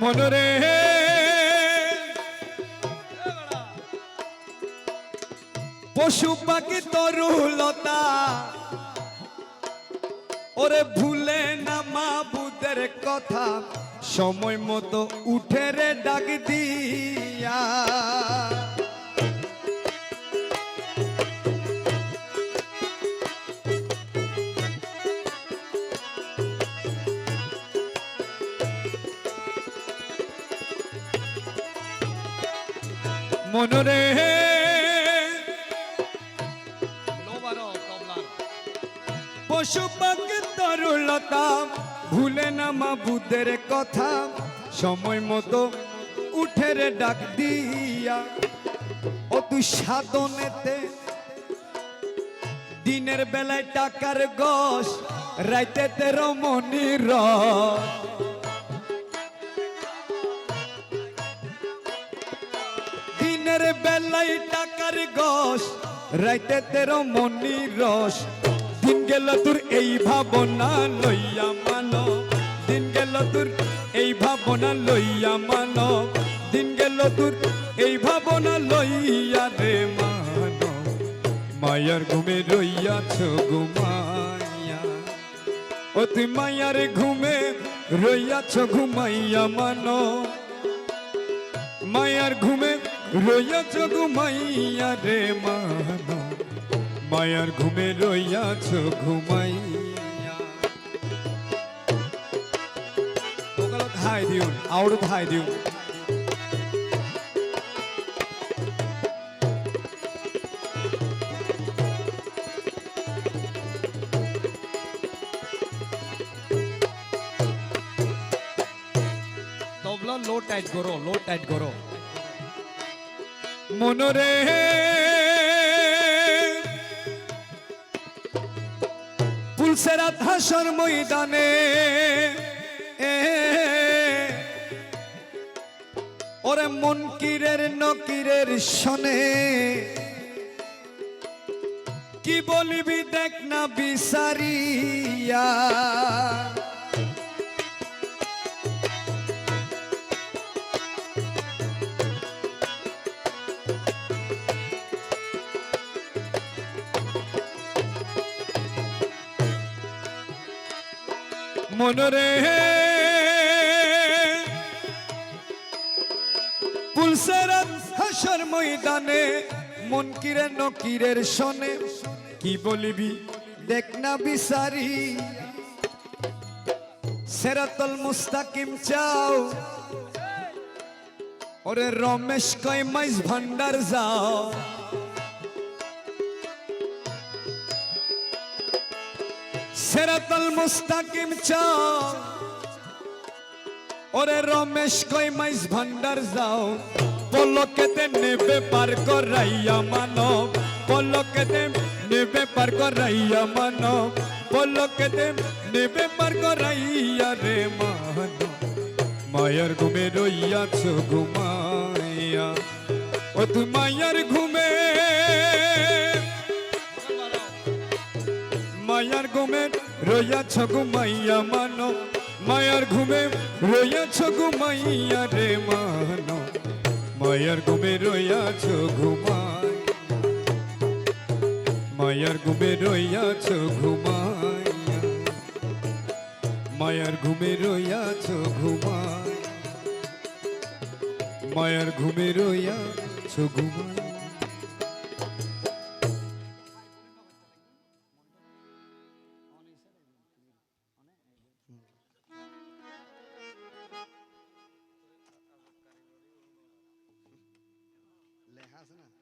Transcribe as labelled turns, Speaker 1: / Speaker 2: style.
Speaker 1: মনরে পশু পাখি তরুলতা। ওরে ভুলে না মা বুদের কথা। সময় মতো উঠে রে ডাক দিয়া। মনরে পশু পাখি তরুলতা, ভুলে না মা বুদের কথা। সময় মতো উঠে রে ডাক দিয়া। ও তুই সাধনেতে দিনের বেলায় টাকার গস রাইতে তেরো মনির দিনের বেলায় টাকার গস রাইতে তেরো মনির রস। দিন গেল তোর এই ভাবনা লইয়া মানো দিন গেল তোর এই ভাবনা লইয়া মানো দিন গেল তোর এই ভাবনা লইয়া রে মানো মায়ার ঘুমে রইয়াছ ঘুমাইয়া ও তুই মায়ার ঘুমে রইয়াছ ঘুমাইয়া মানো মায়ার ঘুমে রইয়াছ ঘুমাইয়া রে মানো। মায়ার ঘুমে রইয়াছ ঘুমাইয়া ধাই দিউন আউড় ধাই দিউন।
Speaker 2: লো টাইট করো, লো টাইট করো।
Speaker 1: মনরে। পুলসেরা ধাসর ময়দানে ওরে মনকিরের নকিরের শনে কি বলবি দেখ না বিসারিয়া মনরে। পুলসের হাসর ময়দানে মনকিরে নকিরের শনে কি বলিবি? দেখ না বিসারি সেরাতল মুস্তাকিম চাও। ওরে রমেশ কয়, মাইজ ভান্ডার যাও। সেরাতল মুস্তাকিম চাও ওরে রমেশ কই মাইস ভান্ডার যাও। পলকেতে নেবে পার করাইয়া মানব। পলকেতে নেবে পার করাইয়া মানব। পলকেতে নেবে পার করাইয়া রে মানব। মায়ার ঘুমে রইয়াছ, ঘুমাইয়া। ও তুই মায়ার ঘুমে মায়ার ঘুমে রইয়াছ ঘুমাইয়া মানো। মায়ার ঘুমে রইয়াছ ঘুমাইয়া রে মানো। মায়ার ঘুমে রইয়াছ ঘুমাই মায়ার ঘুমে রইয়াছ ঘুমাইয়া মায়ার ঘুমে রইয়াছ ঘুমাই মায়ার ঘুমে রইয়াছ ঘুমাই isn't it?